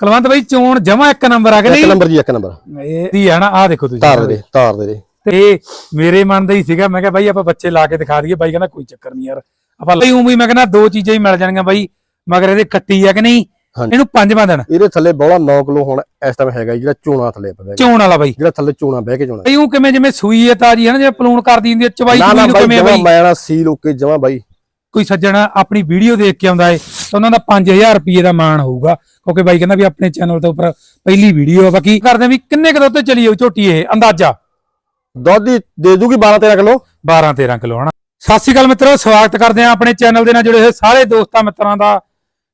ਕਲਵੰਤ ਬਾਈ ਚੋਣ ਜਮਾ ਇੱਕ ਨੰਬਰ ਆ ਕਿ ਇੱਕ ਨਹੀਂ? ਨੰਬਰ ਜੀ ਇੱਕ ਨੰਬਰ। ਇਹ ਦੀ ਆ ਨਾ ਆ ਦੇਖੋ ਤੁਸੀਂ। ਤਾਰ ਦੇ ਤਾਰ ਦੇ ਤੇ ਮੇਰੇ ਮਨ ਦਾ ਹੀ ਸੀਗਾ ਮੈਂ ਕਿਹਾ ਬਾਈ ਆਪਾਂ ਬੱਚੇ ਲਾ ਕੇ ਦਿਖਾ ਦਈਏ। ਬਾਈ ਕਹਿੰਦਾ ਕੋਈ ਚੱਕਰ ਨਹੀਂ ਯਾਰ। ਆਪਾਂ ਲਈ ਉਮੀ ਮੈਂ ਕਹਿੰਦਾ ਦੋ ਚੀਜ਼ਾਂ ਹੀ ਮਿਲ ਜਾਣਗੀਆਂ ਬਾਈ। ਮਗਰ ਇਹਦੇ ਕੱਟੀ ਆ ਕਿ ਨਹੀਂ? ਹਾਂਜੀ। ਇਹਨੂੰ ਪੰਜਵਾਂ ਦਿਨ ਇਹਦੇ ਥੱਲੇ ਬੋਲਾ 9 ਕਿਲੋ ਹੁਣ ਇਸ ਟਾਈਮ ਹੈਗਾ ਜੀ, ਜਿਹੜਾ ਚੋਣਾ ਥੱਲੇ ਪਵੇ ਚੋਣ ਵਾਲਾ ਬਾਈ। ਜਿਹੜਾ ਥੱਲੇ ਚੋਣਾ ਬਹਿ ਕੇ ਚੋਣਾ। ਬਈ ਉਹ ਕਿਵੇਂ ਜਿਵੇਂ ਸੂਈ ਹੈ ਤਾਜੀ ਹੈ ਨਾ ਜਿਵੇਂ ਪਲੂਣ ਕਰਦੀ ਹੁੰਦੀ ਹੈ ਚਵਾਈ ਨਾ ਚੂਈ ਨਾ ਨੂੰ ਬਾਈ ਕਿਵੇਂ ਜਮਾ ਬਾਈ? ਮੈਂ ਨਾ ਸੀਲ ਓਕੇ ਜਮਾ ਬਾਈ। ਕੋਈ ਸੱਜਣ ਆਪਣੀ ਵੀਡੀਓ ਦੇਖ ਕੇ ਆਉਂਦਾ ਏ ਤਾਂ ਉਹਨਾਂ ਦਾ 5000 ਰੁਪਏ ਦਾ ਮਾਣ ਹੋਊਗਾ। ਕਿਉਂਕਿ ਬਾਈ ਕਹਿੰਦਾ ਵੀ ਆਪਣੇ ਚੈਨਲ ਤੇ ਉੱਪਰ ਪਹਿਲੀ ਵੀਡੀਓ ਆ ਬਾਕੀ ਕਰਦੇ ਆ ਵੀ ਕਿੰਨੇ ਕੁ ਦੁੱਧ ਤੇ ਚਲੀ ਜਾਊ ਝੋਟੀ ਇਹ ਅੰਦਾਜ਼ਾ? ਦੁੱਧ ਦੀ ਦੇ ਦੂਗੀ 12 13 ਕਿਲੋ। 12 13 ਕਿਲੋ ਹਨਾ? ਸਤਿ ਸ਼੍ਰੀ ਅਕਾਲ ਮਿੱਤਰੋ ਸਵਾਗਤ ਕਰਦੇ ਆ ਆਪਣੇ ਚੈਨਲ ਦੇ ਨਾਲ ਜੁੜੇ ਹੋਏ ਸਾਰੇ ਦੋਸਤਾਂ ਮਿੱਤਰਾਂ ਦਾ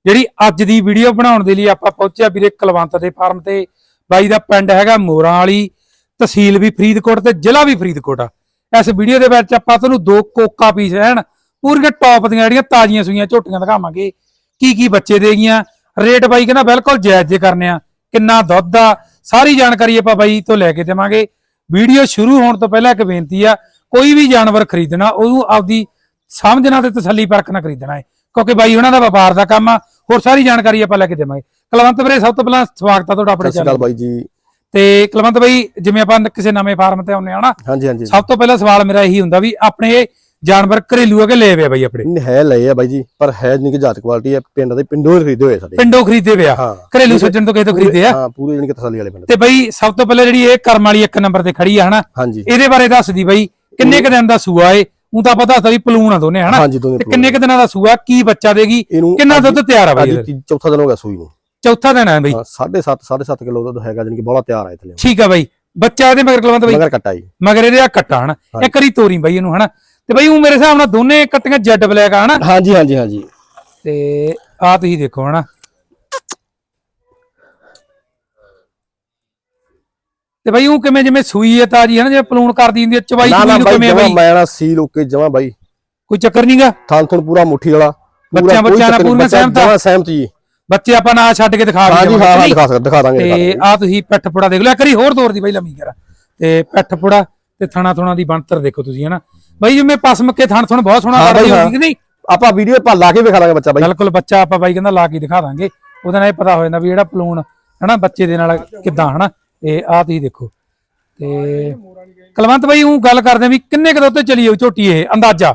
ਜਿਹੜੀ ਅੱਜ ਦੀ ਵੀਡੀਓ ਬਣਾਉਣ ਦੇ ਲਈ ਆਪਾਂ ਪਹੁੰਚਿਆ ਵੀਰੇ ਕੁਲਵੰਤ ਦੇ ਫਾਰਮ ਤੇ। ਬਾਈ ਦਾ ਪਿੰਡ ਹੈਗਾ ਮੋਰਾਂ ਵਾਲੀ ਤਹਿਸੀਲ ਵੀ ਫਰੀਦਕੋਟ ਤੇ ਜ਼ਿਲ੍ਹਾ ਵੀ ਫਰੀਦਕੋਟ ਆ। ਇਸ ਵੀਡੀਓ ਦੇ ਵਿੱਚ ਆਪਾਂ ਤੁਹਾਨੂੰ ਦੋ ਕੋਕਾ ਪੀਸ ਰਹਿਣ ਪੂਰੀਆਂ ਟੌਪ ਦੀਆਂ ਜਿਹੜੀਆਂ ਤਾਜ਼ੀਆਂ ਸੂਈਆਂ ਝੋਟੀਆਂ ਦਿਖਾਵਾਂਗੇ। ਕੀ ਕੀ ਬੱਚੇ ਦੇਗੀਆਂ ਰੇਟ ਬਾਈ ਕਹਿੰਦਾ ਬਿਲਕੁਲ ਜਾਇਜ਼ ਜੇ ਕਰਨੇ ਆ। ਕਿੰਨਾ ਦੁੱਧ ਆ ਸਾਰੀ ਜਾਣਕਾਰੀ ਆਪਾਂ ਬਾਈ ਤੋਂ ਲੈ ਕੇ ਦੇਵਾਂਗੇ। ਵੀਡੀਓ ਸ਼ੁਰੂ ਹੋਣ ਤੋਂ ਪਹਿਲਾਂ ਇੱਕ ਬੇਨਤੀ ਆ ਕੋਈ ਵੀ ਜਾਨਵਰ ਖਰੀਦਣਾ ਉਹਨੂੰ ਆਪਦੀ ਸਮਝਣਾ ਤੇ ਤਸੱਲੀ ਪਰਖ ਨਾਲ ਖਰੀਦਣਾ ਹੈ। ਕਿਉਂਕਿ ਬਾਈ ਉਹਨਾਂ ਦਾ ਵਪਾਰ ਦਾ ਕੰਮ ਆ ਹੋਰ ਸਾਰੀ ਜਾਣਕਾਰੀ ਆਪਾਂ ਲੈ ਕੇ ਦੇਵਾਂਗੇ। ਕੁਲਵੰਤ ਵੀਰੇ ਸਭ ਤੋਂ ਪਹਿਲਾਂ ਸਵਾਗਤ ਆ ਤੁਹਾਡਾ ਆਪਣੇ ਚੈਨਲ ਬਾਈ ਜੀ। ਤੇ ਕੁਲਵੰਤ ਬਾਈ ਜਿਵੇਂ ਆਪਾਂ ਕਿਸੇ ਨਵੇਂ ਫਾਰਮ ਤੇ ਆਉਂਦੇ ਆ ਨਾ ਹਾਂਜੀ ਹਾਂਜੀ। ਸਭ ਤੋਂ ਪਹਿਲਾਂ ਸਵਾਲ ਮੇਰਾ ਇਹੀ ਹੁੰਦਾ ਵੀ ਆਪਣੇ ਜਾਨਵਰ ਘਰੇਲੂ ਆ ਕਿ ਲੈ ਵੇ ਬਾਈ ਆਪਣੇ? ਨਹੀਂ, ਹੈ ਲਏ ਆ ਬਾਈ ਜੀ ਪਰ ਹੈ ਕਿ ਜਾਤ ਕੁਆਲਿਟੀ ਹੈ ਪਿੰਡ ਦੇ ਪਿੰਡੋਂ ਹੀ ਖਰੀਦੇ ਹੋਏ ਸਾਡੇ। ਪਿੰਡੋਂ ਖਰੀਦੇ ਵੇ ਆ? ਹਾਂ। ਘਰੇਲੂ ਸੱਜਣ ਤੋਂ ਕਿਸੇ ਤੋਂ ਖਰੀਦੇ ਆ? ਹਾਂ ਪੂਰੇ ਜਾਨੀ ਕਿ ਤਸੱਲੀ ਵਾਲੇ ਪਿੰਡ। ਤੇ ਬਾਈ ਸਭ ਤੋਂ ਪਹਿਲਾਂ ਜਿਹੜੀ ਇਹ ਕਰਮ ਵਾਲੀ ਇੱਕ ਨੰਬਰ ਤੇ ਖੜੀ ਆ ਹਨਾ? ਹਾਂਜੀ। ਇਹਦੇ ਬਾਰੇ ਦੱਸਦੀ ਬਾਈ ਕਿੰਨੇ ਕ ਦਿਨ ਦਾ ਸੂਆ ਏ? ਉਹ ਤਾਂ ਦੱਸਦਾ ਵੀ ਪਲੂਣ ਆ ਦੋਨੇ ਹਨਾ? ਤੇ ਕਿੰਨੇ ਕ ਦਿਨਾਂ ਦਾ ਸੂਆ ਕੀ ਬੱਚਾ ਦੇਗੀ? ਕਿੰਨਾ ਦੁੱਧ ਤਿਆਰ ਆ ਬਾਈ ਚੌਥਾ ਦਿਨ ਹੋ ਗਿਆ ਸੂਈ ਨੂੰ। ਚੌਥਾ ਦਿਨ ਹੈ ਬਾਈ। ਹਾਂ 7.5 7.5 ਕਿਲੋ ਦੁੱਧ ਹੈਗਾ ਜਾਨੀ ਕਿ ਬੜਾ ਤਿਆਰ ਆ ਇਤਲੇ ਠੀਕ ਆ ਬਾਈ। ਬੱਚਾ ਇਹਦੇ ਮਗਰ ਕਲਵੰਤ ਬਾਈ? ਮਗਰ ਕੱਟਾ ਜੀ। ਮਗਰ ਇਹਦੇ ਆ ਕੱਟਾ ਹਨਾ। ਇੱਕ ਵਾਰੀ ਤੋਰੀ ਬਾਈ ਇਹਨੂੰ ਹਨਾ? ਤੇ ਬਾਈ ਉਹ ਮੇਰੇ ਹਿਸਾਬ ਨਾਲ ਦੋਨੇ ਕੱਟੀਆਂ ਜੈਡ ਬਲੈਕ ਆ ਹਨਾ? ਹਾਂਜੀ ਹਾਂਜੀ ਹਾਂਜੀ। ਤੇ ਆ ਤੁਸੀਂ ਦੇਖੋ ਹਨਾ? ਤੇ ਬਾਈ ਉਹ ਕਿਵੇਂ ਜਿਵੇਂ ਸੂਈ ਹੈ ਤਾਜੀ ਹੈ ਨਾ ਜਿਵੇਂ ਪਲੂਣ ਕਰਦੀ ਹੁੰਦੀ ਹੈ ਚਵਾਈ ਨਾ ਚੂਈ ਨਾ ਬਾਈ ਕਿਵੇਂ ਜਮਾ ਬਾਈ? ਮੈਂ ਨਾ ਸੀਲ ਓਕੇ ਜਮਾ ਬਾਈ। ਕੋਈ ਚੱਕਰ ਨਹੀਂਗਾ ਥਾਂ ਥੁਣ ਪੂਰਾ ਮੁੱਠੀ ਵਾਲਾ। ਬੱਚਿਆਂ- ਬੱਚਿਆਂ ਨਾਲ ਬੱਚਾ ਸਹਿਮਤ? ਆ? ਜਮਾਂ ਸਹਿਮਤ ਜੀ। ਬੱਚੇ ਆਪਾਂ ਨਾ ਛੱਡ ਕੇ ਦਿਖਾ ਹਾਂਜੀ ਹਾਂ ਹਾਂ? ਦਿਖਾ ਸਕਦੇ ਦਿਖਾ ਦਾਂਗੇ ਤੇ। ਆ ਤੁਸੀਂ ਪਿੱਠ ਪੁੜਾ ਦੇਖ ਲਓ। ਇੱਕ ਵਾਰੀ ਹੋਰ ਤੋਰ ਦੀ ਬਾਈ ਲੰਮੀ ਕਰਾ ਤੇ ਪਿੱਠ ਪੁੜਾ ਤੇ ਥਣਾ ਥੁਣਾ ਦੀ ਬਣਤਰ ਦੇਖੋ ਤੁਸੀਂ ਹਨਾ? ਬਾਈ ਜਿਵੇਂ ਪਸਮ ਕੇ ਥਣ ਥਣ ਬਹੁਤ ਸੋਹਣਾ ਹਾਂ ਬਾਈ, ਹੋਊਗੀ ਕਿ ਨਹੀਂ? ਆਪਾਂ ਵੀਡੀਓ ਪਾ ਲਾ ਕੇ ਵਿਖਾ ਦਾਂਗੇ ਬੱਚਾ ਬਾਈ। ਬਿਲਕੁਲ ਬੱਚਾ ਆਪਾਂ ਬਾਈ ਕਹਿੰਦਾ ਲਾ ਕੇ ਦਿਖਾ ਦਾਂਗੇ। ਉਹਦੇ ਨਾਲ ਇਹ ਪਤਾ ਹੋ ਜਾਂਦਾ ਵੀ ਜਿਹੜਾ ਪਲੂਣ ਹਨਾ ਬੱਚੇ ਦੇ ਨਾਲ ਕਿੱਦਾਂ ਹਨਾ? ਇਹ ਆ ਤੁਸੀਂ ਦੇਖੋ। ਤੇ ਕਲਵੰਤ ਬਾਈ ਉਹ ਗੱਲ ਕਰਦੇ ਆ ਵੀ ਕਿੰਨੇ ਕੁ ਦੁੱਧ ਤੇ ਚਲੀ ਜਾਊ ਝੋਟੀ ਇਹ ਅੰਦਾਜ਼ਾ?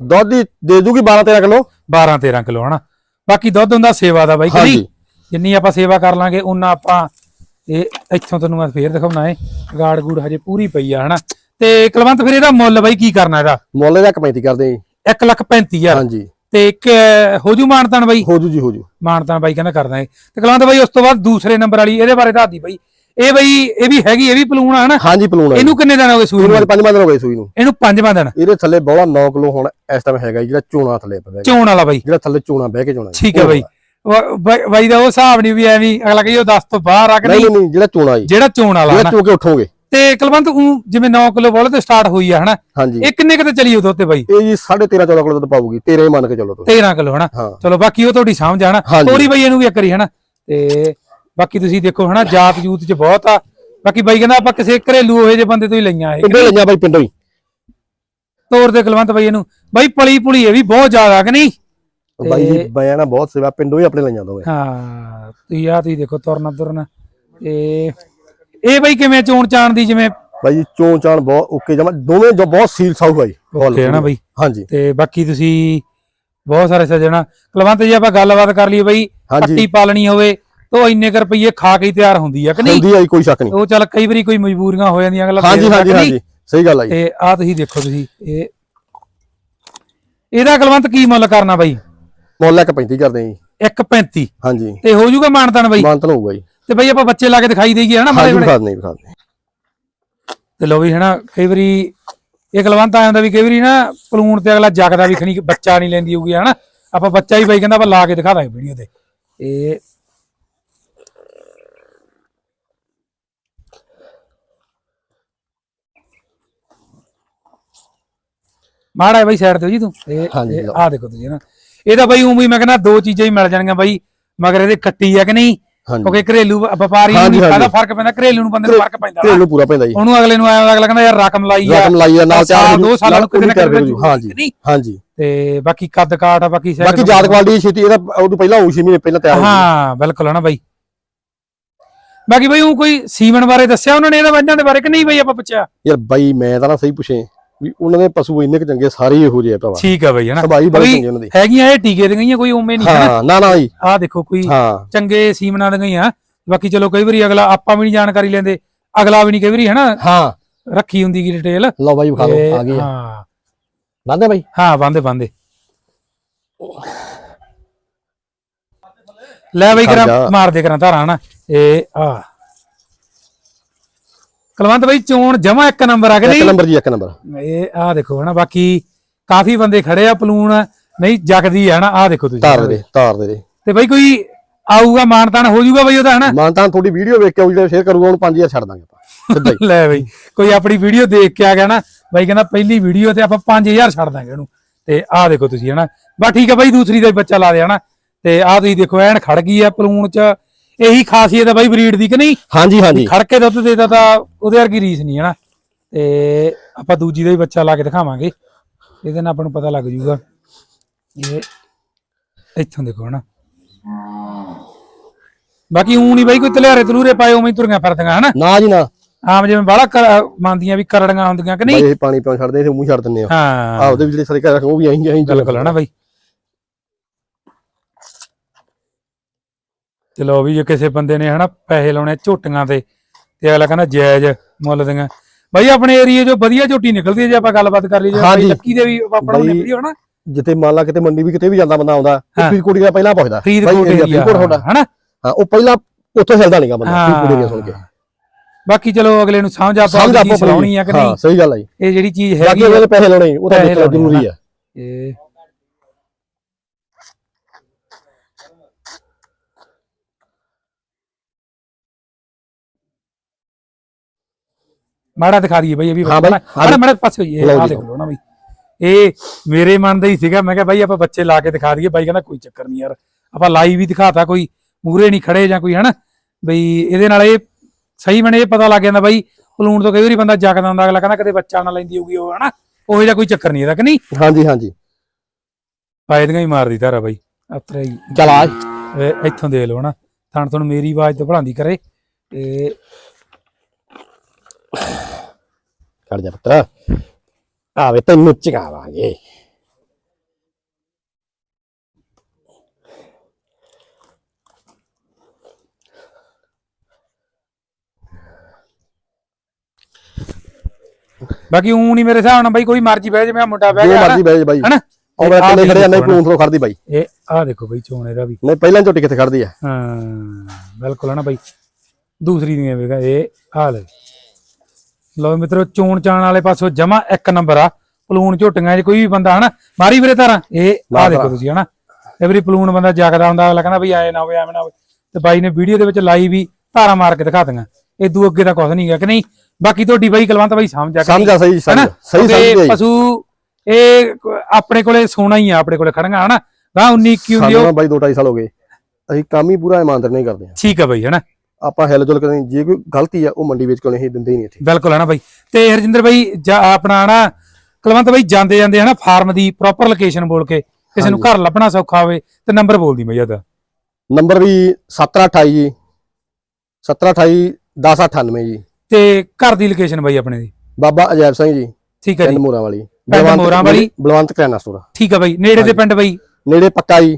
ਦੁੱਧ ਦੀ ਦੇ ਦੂਗੀ 12 13 ਕਿਲੋ। 12 13 ਕਿਲੋ ਹਨਾ? ਬਾਕੀ ਦੁੱਧ ਹੁੰਦਾ ਸੇਵਾ ਦਾ ਬਾਈ ਹਾਂਜੀ। ਜਿੰਨੀ ਆਪਾਂ ਸੇਵਾ ਕਰ ਲਾਂਗੇ ਉਨਾ ਆਪਾਂ ਇਹ ਇੱਥੋਂ ਤੈਨੂੰ ਮੈਂ ਫੇਰ ਦਿਖਾਉਣਾ ਏ। ਗਾੜ ਗੂੜ ਹਜੇ ਪੂਰੀ ਪਈ ਆ ਹਨਾ? ਤੇ ਕੁਲਵੰਤ ਫਿਰ ਇਹਦਾ ਮੁੱਲ ਬਾਈ ਕੀ ਕਰਨਾ ਇਹਦਾ? ਮੁੱਲ ਦਾ ਕਮਾਈ ਕਰਦੇ ਜੀ। 1 ਲੱਖ 35000 ਹਾਂਜੀ। ਤੇ ਇੱਕ ਹੋ ਜੂ ਮਾਨਤਾਨ ਬਾਈ? ਹੋ ਜੂ ਜੀ ਹੋ ਜੂ। ਮਾਨਤਾਨ ਬਾਈ ਕਹਿੰਦਾ ਕਰਦਾ ਏ। ਤੇ ਕੁਲਵੰਤ ਬਾਈ ਉਸ ਤੋਂ ਬਾਅਦ ਦੂਸਰੇ ਨੰਬਰ ਵਾਲੀ ਇਹਦੇ ਬਾਰੇ ਦੱਸਦੀ ਬਾਈ। ਇਹ ਬਾਈ ਇਹ ਵੀ ਹੈਗੀ ਇਹ ਵੀ ਪਲੂਣ ਆ ਹਨਾ? ਹਾਂਜੀ ਪਲੂਣ ਇਹਨੂੰ ਕਿੰਨੇ ਦਿਨ ਹੋ ਗਏ ਸੂਈ ਨੂੰ? ਪੰਜਵਾਂ ਦਿਨ ਹੋ ਗਏ ਸੂਈ ਨੂੰ। ਇਹਨੂੰ ਪੰਜਵਾਂ ਦਿਨ। ਇਹਦੇ ਥੱਲੇ ਬੋਲਾ 9 ਕਿਲੋ ਹੁਣ ਇਸ ਟਾਈਮ ਹੈਗਾ ਜਿਹੜਾ ਚੋਣਾ ਥੱਲੇ ਪਵੇ ਚੋਣ ਵਾਲਾ ਬਾਈ। ਜਿਹੜਾ ਥੱਲੇ ਚੋਣਾ ਬਹਿ ਕੇ ਚੋਣਾ ਠੀਕ ਹੈ ਬਾਈ। ਬਾਈ- ਦਾ ਉਹ ਹਿਸਾਬ ਨਹੀਂ ਵੀ ਐਵੇਂ ਅਗਲਾ ਕਹੀ ਉਹ 10 ਤੋਂ ਬਾਹਰ ਆ ਕੇ ਨਹੀਂ ਨਹੀਂ? ਜਿਹੜਾ ਚੋਣਾ ਜੀ। ਜਿਹੜਾ ਚੋਣ ਵਾਲਾ ਜਿਹੜਾ ਚੋ ਕੇ ਉਠੋਗੇ। ਤੇ ਕੁਲਵੰਤ ਊਂ ਜਿਵੇਂ 9 ਕਿਲੋ ਬੋਲ ਤੇ ਸਟਾਰਟ ਹੋਈ ਆ ਹਨਾ? ਹਾਂਜੀ। ਇਹ ਕਿੰਨੇ ਕਿਤੇ ਚਲੀ ਉਦੋਂ ਤੇ ਬਾਈ? ਇਹ ਜੀ 13.5 14 ਕਿਲੋ ਦੁੱਧ ਪਾਊਗੀ 13 ਹੀ ਮੰਨ ਕੇ ਚੱਲੋ ਤੁਸੀਂ। 13 ਕਿਲੋ ਹਨਾ? ਚਲੋ ਬਾਕੀ ਉਹ ਤੁਹਾਡੀ ਸਮਝ ਆਣਾ ਹਾਂਜੀ। ਤੋਰੀ ਬਾਈ ਇਹਨੂੰ ਵੀ ਇੱਕ ਵਾਰੀ ਹਨਾ? ਤੇ ਬਾਕੀ ਤੁਸੀਂ ਦੇਖੋ ਹਨਾ ਜਾਤ ਜੂਤ ਚ ਬਹੁਤ ਆ। ਬਾਕੀ ਬਾਈ ਕਹਿੰਦਾ ਆਪਾਂ ਕਿਸੇ ਘਰੇਲੂ ਉਹੇ ਜੇ ਬੰਦੇ ਤੋਂ ਹੀ ਲਈਆਂ ਇਹ। ਪਿੰਡੋਂ ਲਈਆਂ ਬਾਈ ਪਿੰਡੋਂ ਹੀ। ਤੋਰ ਦੇ ਕੁਲਵੰਤ ਬਾਈ ਇਹਨੂੰ। ਬਾਈ ਪਲੀ ਪੁਲੀ ਇਹ ਵੀ ਬਹੁਤ ਜ਼ਿਆਦਾ ਕਿ ਨਹੀਂ? ਬਾਈ ਜੀ ਬਾਇਆ ਨਾ ਬਹੁਤ ਸੇਵਾ ਪਿੰਡੋਂ ਹੀ ਆਪਣੇ ਲਈਆਂ ਦੋਵੇਂ। ਹਾਂ ਤੁਸੀਂ ਆ ਤੁਸੀਂ ਦੇਖੋ ਤੁਰਨਾ ਤੁਰਨਾ ਤੇ ਇਹ ਬਾਈ ਕਿਵੇਂ ਚੋਣ ਚਾਣ ਦੀ ਜਿਵੇਂ ਬਾਈ ਜੀ ਚੋਂ ਚਾਣ ਬਹੁਤ ਓਕੇ ਜਮਾ ਦੋਵੇਂ ਜੋ ਬਹੁਤ ਸੀਲ ਸਾਊ ਬਾਈ ਓਕੇ ਹੈ ਨਾ ਬਾਈ? ਹਾਂਜੀ। ਤੇ ਬਾਕੀ ਤੁਸੀਂ ਬਹੁਤ ਸਾਰੇ ਸੱਜਣਾ ਕੁਲਵੰਤ ਜੀ ਆਪਾਂ ਗੱਲਬਾਤ ਕਰ ਲਈਏ ਬਾਈ ਪੱਟੀ ਪਾਲਣੀ ਹੋਵੇ ਤਾਂ ਇੰਨੇ ਕੁ ਰੁਪਈਏ ਖਾ ਕੇ ਹੀ ਤਿਆਰ ਹੁੰਦੀ ਆ ਕਿ ਨਹੀਂ? ਹੁੰਦੀ ਆ ਕੋਈ ਸ਼ੱਕ ਨਹੀਂ। ਉਹ ਚੱਲ ਕਈ ਵਾਰੀ ਕੋਈ ਮਜਬੂਰੀਆਂ ਹੋ ਜਾਂਦੀਆਂ ਅਗਲਾ ਹਾਂਜੀ ਹਾਂਜੀ। ਹਾਂਜੀ। ਸਹੀ ਗੱਲ ਆ ਜੀ। ਤੇ ਆ ਤੁਸੀਂ ਦੇਖੋ ਤੁਸੀਂ ਇਹ ਇਹਦਾ ਕੁਲਵੰਤ ਕੀ ਮੁੱਲ ਕਰਨਾ ਬਾਈ? ਮੁੱਲ ਇੱਕ 35 ਕਰਦੇ ਆ ਜੀ। 1.35 ਹਾਂਜੀ। ਤੇ ਹੋ ਜਾਊਗਾ ਮਾਨਤਾਨ ਬਾਈ? ਮਾਨਤਨ ਹੋਊਗਾ ਜੀ। ਤੇ ਬਾਈ ਆਪਾਂ ਬੱਚੇ ਲਾ ਕੇ ਦਿਖਾਈ ਦੇਈਏ ਹਨਾ ਬੜੇ ਹਾਂਜੀ ਬੜੇ ਵਿਖਾ ਦਿੰਦੇ। ਤੇ ਲੋ ਵੀ ਹਨਾ ਕਈ ਵਾਰੀ ਇਹ ਕੁਲਵੰਤ ਆ ਜਾਂਦਾ ਵੀ ਕਈ ਵਾਰੀ ਨਾ ਪਲੂਣ ਤੇ ਅਗਲਾ ਜਗਦਾ ਵੀ ਖਣੀ ਬੱਚਾ ਨਹੀਂ ਲੈਂਦੀ ਹੋਊਗੀ ਹਨਾ। ਆਪਾਂ ਬੱਚਾ ਹੀ ਬਾਈ ਕਹਿੰਦਾ ਆਪਾਂ ਲਾ ਕੇ ਦਿਖਾ ਦਾਂਗੇ ਵੀਡੀਓ ਤੇ। ਇਹ ਮਾੜਾ ਹੈ ਬਾਈ ਸਾਈਡ ਤੇ ਹੋ ਜੀ ਤੂੰ। ਇਹ ਹਾਂਜੀ, ਇਹ ਲਓ। ਆਹ ਦੇਖੋ ਤੁਸੀਂ ਨਾ ਇਹ ਤਾਂ ਬਾਈ ਉਂ ਵੀ ਮੈਂ ਕਹਿੰਦਾ ਦੋ ਚੀਜ਼ਾਂ ਹੀ ਮਿਲ ਜਾਣਗੀਆਂ ਬਾਈ ਮਗਰ ਇਹਦੇ ਕੱਟੀ ਆ ਕਿ ਨਹੀਂ? ਕਿਉਂਕਿ ਘਰੇਲੂ ਵਪਾਰੀ ਨੂੰ ਹਾਂਜੀ। ਫ਼ਰਕ ਪੈਂਦਾ ਘਰੇਲੂ ਨੂੰ ਬੰਦੇ ਨੂੰ ਫ਼ਰਕ ਪੈਂਦਾ। ਘਰੇਲੂ ਪੂਰਾ ਪੈਂਦਾ ਜੀ। ਉਹਨੂੰ ਅਗਲੇ ਨੂੰ ਆਇਆ ਅਗਲਾ ਕਹਿੰਦਾ ਯਾਰ ਰਕਮ ਲਾਈ ਆ ਰਕਮ ਲਾਈ ਆ ਨਾਲ ਤਿਆਰ ਦੋ ਸਾਲਾਂ ਨੂੰ ਕਿਤੇ ਨਾ ਕਿਤੇ ਹਾਂਜੀ। ਹਾਂਜੀ। ਤੇ ਬਾਕੀ ਕੱਦ ਆ ਬਾਕੀ ਬਾਕੀ ਜਾਤ ਕੁਆਲਿਟੀ ਛੇਤੀ ਇਹਦਾ ਉਦੋਂ ਪਹਿਲਾਂ ਹੋਊ ਛੇ ਮਹੀਨੇ ਪਹਿਲਾਂ ਤਿਆਰ ਹੋ ਬਿਲਕੁਲ ਹੈ ਨਾ ਬਾਈ। ਬਾਕੀ ਬਈ ਉਹ ਕੋਈ ਸੀਮਨ ਬਾਰੇ ਦੱਸਿਆ ਉਹਨਾਂ ਨੇ ਇਹਦਾ ਇਹਨਾਂ ਦੇ ਬਾਰੇ ਕਿ ਨਹੀਂ ਬਈ ਆਪਾਂ ਪੁੱਛਿਆ? ਯਾਰ ਬਾਈ ਮੈਂ ਤਾਂ ਨਾ ਸਹੀ ਪੁੱਛੇ। ਵੀ ਉਹਨਾਂ ਦੇ ਪਸ਼ੂ ਇੰਨੇ ਕੁ ਚੰਗੇ ਸਾਰੇ ਇਹੋ ਜਿਹੇ ਆ ਠੀਕ ਆ ਬਈ ਹਨਾ? ਸਭਾਈ ਬੜੀ ਚੰਗੀ ਉਹਨਾਂ ਦੀ। ਹੈਗੀਆਂ ਇਹ ਟੀਕੇ ਦੀਆਂ ਗਈਆਂ ਕੋਈ ਉਵੇਂ ਨਹੀਂ ਹਾਂ ਨਾ ਨਾ ਜੀ। ਆਹ ਦੇਖੋ ਕੋਈ ਚੰਗੇ ਸੀਮਨਾਂ ਦੀਆਂ ਗਈਆਂ। ਬਾਕੀ ਚਲੋ ਕਈ ਵਾਰੀ ਅਗਲਾ ਆਪਾਂ ਵੀ ਨਹੀਂ ਜਾਣਕਾਰੀ ਲੈਂਦੇ। ਅਗਲਾ ਵੀ ਨਹੀਂ ਕਈ ਵਾਰੀ ਹਨਾ? ਹਾਂ। ਰੱਖੀ ਹੁੰਦੀ ਕੀ ਡਿਟੇਲ ਲਓ ਬਾਈ ਵਿਖਾ ਲਓ ਆ ਗਈ ਹਾਂ। ਬੰਦੇ ਬਾਈ। ਹਾਂ ਬੰਦੇ ਬੰਦੇ ਲੈ ਬਈ ਕਰਾਂ। ਮਾਰ ਦੇ ਕਰਾਂ ਧਾਰਾਂ ਹਨਾ? ਇਹ ਆ ਕਲਵੰਤ ਬਈ ਚੋਣ ਜਮਾ ਇੱਕ ਨੰਬਰ ਆ ਕੇ ਇੱਕ ਨਹੀਂ? ਨੰਬਰ ਜੀ ਇੱਕ ਨੰਬਰ। ਇਹ ਆ ਦੇਖੋ ਹਨਾ ਬਾਕੀ ਕਾਫੀ ਬੰਦੇ ਖੜੇ ਆ ਪਲੂਣ ਨਹੀਂ ਜਗਦੀ ਹੈ ਨਾ ਆ ਦੇਖੋ ਤੁਸੀਂ। ਧਾਰ ਦੇ ਧਾਰ ਦੇ ਤੇ ਬਈ ਕੋਈ ਆਊਗਾ ਮਾਨਤਾਨ ਹੋ ਜਾਊਗਾ ਬਈ ਉਹਦਾ ਹਨਾ? ਮਾਨਤਾਨ ਤੁਹਾਡੀ ਵੀਡੀਓ ਵੇਖ ਕੇ ਉਹ ਜਿਹੜਾ ਸ਼ੇਅਰ ਕਰੂਗਾ ਉਹਨੂੰ 5000 ਛੱਡ ਦਾਂਗੇ ਆਪਾਂ ਸਿੱਧਾ ਹੀ। ਲੈ ਬਈ ਕੋਈ ਆਪਣੀ ਵੀਡੀਓ ਦੇਖ ਕੇ ਆ ਗਿਆ ਨਾ ਬਾਈ ਕਹਿੰਦਾ ਪਹਿਲੀ ਵੀਡੀਓ ਤੇ ਆਪਾਂ 5000 ਛੱਡ ਦਾਂਗੇ ਉਹਨੂੰ। ਤੇ ਆਹ ਦੇਖੋ ਤੁਸੀਂ ਹਨਾ। ਬਸ ਠੀਕ ਆ ਬਾਈ ਦੂਸਰੀ ਦਾ ਵੀ ਬੱਚਾ ਲਾ ਦੇ ਹਨਾ। ਤੇ ਆਹ ਤੁਸੀਂ ਦੇਖੋ ਐਨ ਖੜ ਗਈ ਆ ਪਲੂਣ ਚ ਇਹੀ ਖਾਸੀਅਤ ਆ ਬਾਈ ਬਰੀਡ ਦੀ ਕਿ ਨਹੀਂ? ਹਾਂਜੀ ਹਾਂਜੀ। ਖੜ ਕੇ ਦੁੱਧ ਦੇਦਾ ਤਾਂ ਉਹਦੇ ਵਰਗੀ ਰੀਸ ਨਹੀਂ ਹਨਾ? ਤੇ ਆਪਾਂ ਦੂਜੀ ਦਾ ਵੀ ਬੱਚਾ ਲਾ ਕੇ ਦਿਖਾਵਾਂਗੇ। ਇਹਦੇ ਨਾਲ ਆਪਾਂ ਨੂੰ ਪਤਾ ਲੱਗ ਜੂਗਾ। ਇਹ ਇੱਥੋਂ ਦੇਖੋ ਹਨਾ? ਬਾਕੀ ਊਂ ਨਹੀਂ ਬਾਈ ਕੋਈ ਤਲਿਆਰੇ ਤਲੂਰੇ ਪਾਏ ਉਵੇਂ ਹੀ ਤੁਰੀਆਂ ਫਿਰਦੀਆਂ ਹਨਾ? ਨਾ ਜੀ ਨਾ। ਆਮ ਜਿਵੇਂ ਬਾਲਾ ਮੰਨਦੀਆਂ ਵੀ ਕਰੜੀਆਂ ਹੁੰਦੀਆਂ ਕਿ ਨਹੀਂ? ਇਹ ਪਾਣੀ ਪਿਉਣ ਛੱਡਦੇ ਤੇ ਮੂੰਹ ਛੱਡ ਦਿੰਦੇ ਆ। ਹਾਂ। ਉਹਦੇ ਵੀ ਜਿਹੜੇ ਸਾਰੇ ਘਰ ਉਹ ਵੀ ਆਹੀਂ ਆਹੀਂ ਬਿਲਕੁਲ ਹੈ ਨਾ ਬਾਈ? ਚਲੋ ਵੀ ਜੇ ਕਿਸੇ ਬੰਦੇ ਨੇ ਹਨਾ ਪੈਸੇ ਲਾਉਣੇ ਝੋਟੀਆਂ ਤੇ ਤੇ ਅਗਲਾ ਕਹਿੰਦਾ ਜਾਇਜ਼ ਮੁੱਲ ਦੀਆਂ। ਬਾਈ ਆਪਣੇ ਏਰੀਏ 'ਚੋਂ ਵਧੀਆ ਝੋਟੀ ਨਿਕਲਦੀ ਹੈ ਜੇ ਆਪਾਂ ਗੱਲਬਾਤ ਕਰ ਲਈਏ ਹਾਂਜੀ। ਲੱਕੀ ਦੇ ਵੀ ਆਪਣਾ ਬਾਈ, ਨਿਕਲੀ ਹੋਣਾ ਜਿੱਥੇ ਮੰਨ ਲਾ ਕਿਤੇ ਮੰਡੀ ਵੀ ਕਿਤੇ ਵੀ ਜਾਂਦਾ ਬੰਦਾ ਆਉਂਦਾ ਫਰੀਦਕੋਟ ਦਾ ਪਹਿਲਾਂ ਪੁੱਛਦਾ। ਫਰੀਦਕੋਟ ਬਾਈ, ਤੁਹਾਡਾ। ਹਨਾ? ਹਾਂ ਉਹ ਪਹਿਲਾਂ ਉੱਥੋਂ ਹਿਲਦਾ ਨਹੀਂਗਾ ਬੰਦਾ ਫਰੀਦਕੋਟ ਏਰੀਆ ਸੁਣ ਕੇ। ਬਾਕੀ ਚਲੋ ਅਗਲੇ ਨੂੰ ਸਮਝ ਚੀਜ਼ ਲਾਉਣੀ ਆ ਕਿ ਨਹੀਂ। ਹਾਂ ਸਹੀ ਗੱਲ ਹੈ ਜੀ। ਇਹ ਜਿਹੜੀ ਚੀਜ਼ ਬਾਕੀ ਹੈਗੀ ਆ, ਉਹਦੇ ਪੈਸੇ ਲਾਉਣੇ ਉਹ ਤਾਂ ਜ਼ਰੂਰੀ ਆ। ਇਹ ਮਾੜਾ ਦਿਖਾ ਦਈਏ ਬਈ ਇਹ ਵੀ ਹਾਂ ਬਾਈ, ਮਾੜਾ ਮਾੜਾ ਪਾਸੇ ਹੋਈਏ ਲਓ ਆ ਜੀ, ਦੇਖ ਲਓ ਨਾ ਬਈ। ਇਹ ਮੇਰੇ ਮਨ ਦਾ ਹੀ ਸੀਗਾ ਮੈਂ ਕਿਹਾ ਬਾਈ ਆਪਾਂ ਬੱਚੇ ਲਾ ਕੇ ਦਿਖਾ ਦਈਏ ਬਾਈ ਕਹਿੰਦਾ ਕੋਈ ਚੱਕਰ ਨਹੀਂ ਯਾਰ ਆਪਾਂ ਲਾਈਵ ਹੀ ਦਿਖਾਤਾ ਕੋਈ ਮੂਰੇ ਨਹੀਂ ਖੜੇ ਜਾਂ ਕੋਈ ਹਨਾ? ਬਈ ਇਹਦੇ ਨਾਲ ਇਹ ਸਹੀ ਬਣੇ ਇਹ ਪਤਾ ਲੱਗ ਜਾਂਦਾ ਬਾਈ ਪਲੂਣ ਤੋਂ ਕਈ ਵਾਰੀ ਬੰਦਾ ਜਗਦਾ ਹੁੰਦਾ ਅਗਲਾ ਕਹਿੰਦਾ ਕਦੇ ਬੱਚਾ ਨਾ ਲੈਂਦੀ ਹੋਊਗੀ ਉਹ ਹਨਾ? ਉਹੋ ਜਿਹਾ ਕੋਈ ਚੱਕਰ ਨਹੀਂ ਇਹਦਾ ਕਿ ਨਹੀਂ? ਹਾਂਜੀ ਹਾਂਜੀ। ਫਾਇਦੀਆਂ ਹੀ ਮਾਰਦੀ ਧਾਰਾ ਬਾਈ ਅਤਰਾ ਹੀ। ਚਲ ਆ। ਇਹ ਇੱਥੋਂ ਦੇ ਲਓ ਨਾ ਥਣ ਤੁਹਾਨੂੰ ਮੇਰੀ ਆਵਾਜ਼ ਤੋਂ ਭੜਾਂਦੀ ਕਰੇ ਤੇ ਖੜ ਜਾ ਪੁੱਤਰ ਆਵੇ ਤੈਨੂੰ ਚਗਾਵਾਂਗੇ ਬਾਕੀ ਊਂ ਨਹੀਂ ਮੇਰੇ ਹਿਸਾਬ ਨਾਲ ਬਾਈ ਕੋਈ ਮਰਜ਼ੀ ਬਹਿ ਜਾਵੇ ਮੁੰਡਾ ਬਹਿ ਜੋ ਗਿਆ ਮਰਜ਼ੀ ਬਹਿ ਜਾ ਬਾਈ ਹਨਾ ਉਹ ਮੈਂ ਕਿੰਨੇ ਚੀਜ਼ ਖੜੇ ਆ ਨਹੀਂ ਦੇਖੋ ਨਾ। ਪੂੰਥ ਤੋਂ ਖੜਦੀ ਬਾਈ ਇਹ ਆਹ ਦੇਖੋ ਬਾਈ ਚੋਣ ਇਹਦਾ ਵੀ ਨਹੀਂ ਪਹਿਲਾਂ ਝੋਟੀ ਕਿੱਥੇ ਖੜਦੀ ਆ ਹਾਂ ਬਿਲਕੁਲ ਹੈ ਨਾ ਬਾਈ ਦੂਸਰੀ ਦੀਆਂ ਵੇਗਾ ਇਹ ਆ ਲੈ ਲਓ ਮਿੱਤਰੋ ਚੋਣ ਚਾਣ ਵਾਲੇ ਪਾਸੋਂ ਜਮਾ ਇੱਕ ਨੰਬਰ ਆ। ਪਲੂਣ ਝੋਟੀਆਂ 'ਚ ਕੋਈ ਵੀ ਬੰਦਾ ਹਨਾ ਮਾਰੀ ਵੀਰੇ ਧਾਰਾਂ। ਇਹ ਆ ਦੇਖੋ। ਤੁਸੀਂ ਹਨਾ ਇਹ ਵਾਰੀ ਪਲੂਣ ਬੰਦਾ ਜਾਗਦਾ ਹੁੰਦਾ ਅਗਲਾ ਕਹਿੰਦਾ ਬਈ ਆਏ ਨਾ ਹੋਵੇ ਐਵੇਂ ਨਾ ਹੋਵੇ। ਤੇ ਬਾਈ ਨੇ ਵੀਡੀਓ ਦੇ ਵਿੱਚ ਲਾਈ ਵੀ ਧਾਰਾਂ ਮਾਰ ਕੇ ਦਿਖਾ ਦਿੰਗਾ ਇਦੋਂ ਅੱਗੇ ਤਾਂ ਕੁਝ ਨਹੀਂ ਗਿਆ ਕਿ ਨਹੀਂ। ਬਾਕੀ ਤੁਹਾਡੀ ਬਾਈ ਕਲਵੰਤ ਬਾਈ ਸਮਝ ਆ ਕਿ ਸਮਝ ਸਹੀ ਸਮਝ ਸਹੀ ਸਮਝ ਪਸ਼ੂ ਇਹ ਆਪਣੇ ਕੋਲੇ ਸੋਨਾ ਹੀ ਆ ਆਪਣੇ ਕੋਲੇ ਖੜੀਆਂ ਹਨਾ? ਗਾ 19 21 ਹੁੰਦੀ ਉਹ ਬਾਈ 2.5 ਸਾਲ ਹੋ ਗਏ। ਅਸੀਂ ਕੰਮ ਹੀ ਪੂਰਾ ਇਮਾਨਦਾਰ ਨਹੀਂ ਕਰਦੇ ਠੀਕ ਆ ਬਾਈ ਹਨਾ? ਆਪਾਂ ਹਿਲ ਜੁਲ ਕਰਦੇ ਜੇ ਕੋਈ ਗਲਤੀ ਆ ਉਹ ਮੰਡੀ ਵਿੱਚ ਕੋਲ ਅਸੀਂ ਦਿੰਦੇ ਹੀ ਨਹੀਂ ਇੱਥੇ। ਬਿਲਕੁਲ ਹੈ ਨਾ ਬਾਈ। ਤੇ ਹਰਜਿੰਦਰ ਬਾਈ ਜਾ- ਆਪਣਾ ਨਾ ਕੁਲਵੰਤ ਬਾਈ ਜਾਂਦੇ ਜਾਂਦੇ ਹਨਾ ਫਾਰਮ ਦੀ ਪ੍ਰੋਪਰ ਲੋਕੇਸ਼ਨ ਬੋਲ ਕੇ ਕਿਸੇ ਨੂੰ ਘਰ ਲੱਭਣਾ ਸੌਖਾ ਹੋਵੇ ਤੇ ਨੰਬਰ ਬੋਲਦੀ ਮੈਂ ਜਦ ਨੰਬਰ ਵੀ 1728 ਜੀ। 1728 1098 ਜੀ। ਤੇ ਘਰ ਦੀ ਲੋਕੇਸ਼ਨ ਬਾਈ ਆਪਣੇ ਦੀ। ਬਾਬਾ ਅਜੈਬ ਸਿੰਘ ਜੀ ਠੀਕ ਹੈ ਜੀ। ਮੋਰਾਂ ਵਾਲੀ। ਬਲਵੰਤ- ਮੋਰਾਂ ਵਾਲੀ। ਬਲਵੰਤ ਕਰਿਆਨਾ ਸਟੋਰ ਠੀਕ ਹੈ ਬਾਈ। ਨੇੜੇ ਦੇ ਪਿੰਡ ਬਾਈ। ਨੇੜੇ ਪੱਕਾ ਜੀ।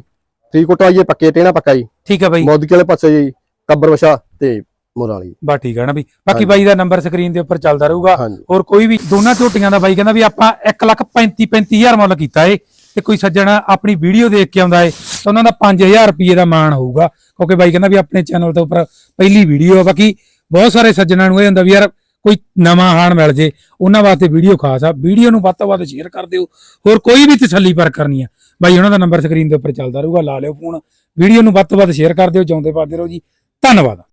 ਫਰੀਦਕੋਟ ਆਈਏ ਪੱਕੇ ਟੇਣਾ ਪੱਕਾ ਜੀ। ਠੀਕ ਹੈ ਬਾਈ। ਮੋਦੀ ਵਾਲੇ ਪਾਸੇ ਜੀ। ਕੱਬਰ ਵਸ਼ਾ ਤੇ ਮੋਰਾਂ ਵਾਲੀ ਬਾ ਠੀਕ ਹੈ ਨਾ ਬਾਈ। ਬਾਕੀ। ਬਾਈ ਦਾ ਨੰਬਰ ਸਕਰੀਨ ਦੇ ਉੱਪਰ ਚੱਲਦਾ ਰਹੂਗਾ। ਹਾਂਜੀ। ਹੋਰ ਕੋਈ ਵੀ ਦੋਨਾਂ ਝੋਟੀਆਂ ਦਾ ਬਾਈ ਕਹਿੰਦਾ ਵੀ ਆਪਾਂ 1 ਲੱਖ 35 35000 ਮੁੱਲ ਕੀਤਾ ਏ ਤੇ ਕੋਈ ਸੱਜਣ ਆਪਣੀ ਵੀਡੀਓ ਦੇਖ ਕੇ ਆਉਂਦਾ ਏ ਤਾਂ ਉਹਨਾਂ ਦਾ 5000 ਰੁਪਏ ਦਾ ਮਾਣ ਹੋਊਗਾ। ਕਿਉਂਕਿ ਬਾਈ ਕਹਿੰਦਾ ਵੀ ਆਪਣੇ ਚੈਨਲ ਦੇ ਉੱਪਰ ਪਹਿਲੀ ਵੀਡੀਓ ਆ। ਬਾਕੀ ਬਹੁਤ ਸਾਰੇ ਸੱਜਣਾਂ ਨੂੰ ਇਹ ਹੁੰਦਾ ਵੀ ਯਾਰ ਕੋਈ ਨਵਾਂ ਹਾਣ ਮਿਲ ਜੇ ਉਹਨਾਂ ਵਾਸਤੇ ਵੀਡੀਓ ਖਾਸ ਆ। ਵੀਡੀਓ ਨੂੰ ਵੱਧ ਤੋਂ ਵੱਧ ਸ਼ੇਅਰ ਕਰ ਦਿਓ। ਹੋਰ ਕੋਈ ਵੀ ਤਸੱਲੀ ਪਰ ਕਰਨੀ ਆ। ਬਾਈ ਉਹਨਾਂ ਦਾ ਨੰਬਰ ਸਕਰੀਨ ਦੇ ਉੱਪਰ ਚੱਲਦਾ ਰਹੂਗਾ। ਲਾ ਲਿਓ ਫੋਨ ਵੀਡੀਓ ਨੂੰ ਵੱਧ ਤੋਂ ਵੱਧ ਸ਼ੇਅਰ ਕਰ ਦਿਓ ਚਾਹੁੰਦੇ ਪਾਦੇ ਰਹੋ ਜੀ। ਧੰਨਵਾਦ।